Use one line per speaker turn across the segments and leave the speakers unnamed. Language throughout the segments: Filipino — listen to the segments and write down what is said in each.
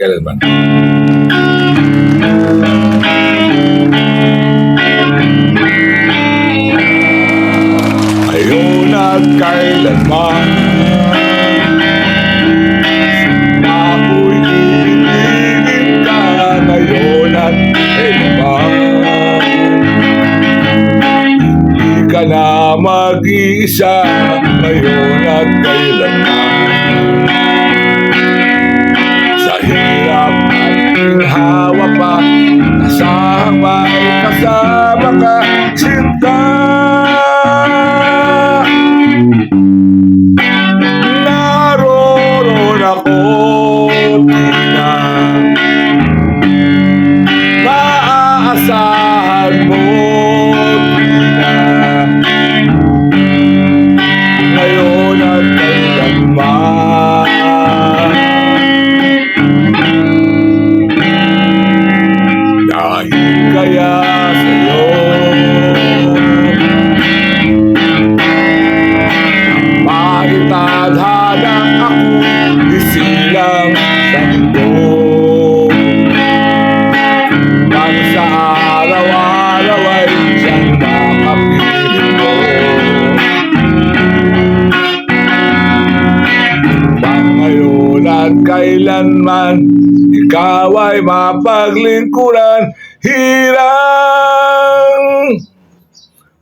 kailanman. Ngayon at kailanman. Ako'y ibigin ka ngayon at kailanman. Hindi ka na mag-iisa ngayon at kailanman kailanman Ikaw ay mapaglingkuran Hirang.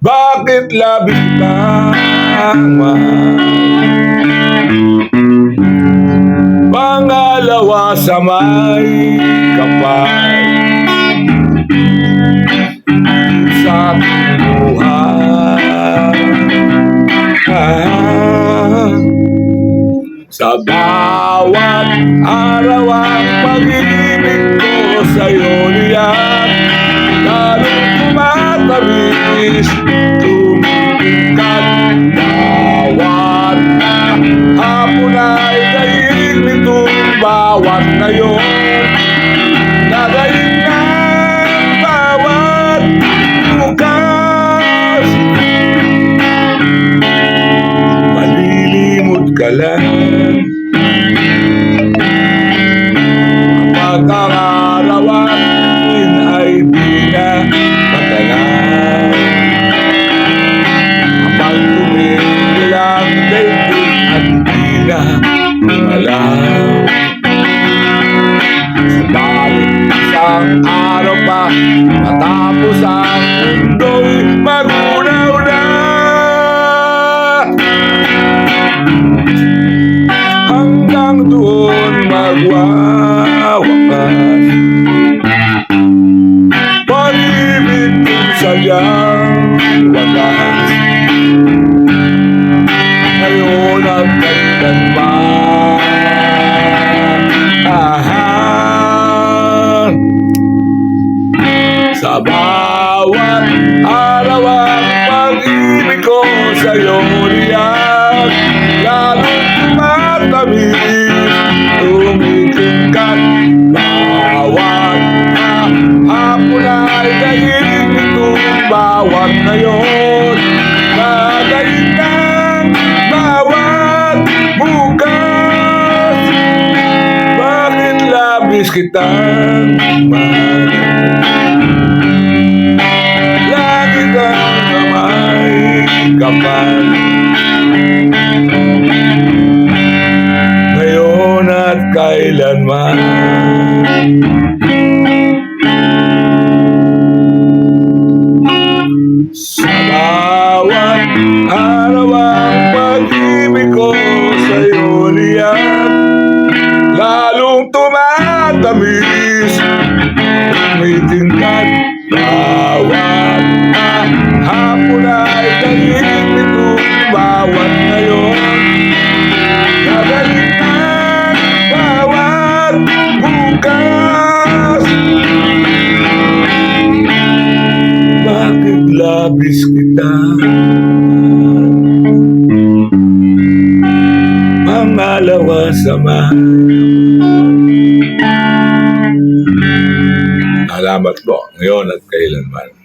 Bakit lamang Pangalawa sa may kapal. Sa Ah, sa bawat araw tumatamis, tumitingkat Bawat na. Hapon ay daig nitong bawat ngayon. Nagaling ng bawat bukas. Malilimot ka lang Isang araw pa Matapos ang mundo'y magunaw na. Hanggang doon magwawakas. Pag-ibig kong sadyang labis kitang mahal Lagi kang kamay kapal. Ngayon at kailanman Labis kita. Pangalawa sa Salamat po. Ngayon at kailanman.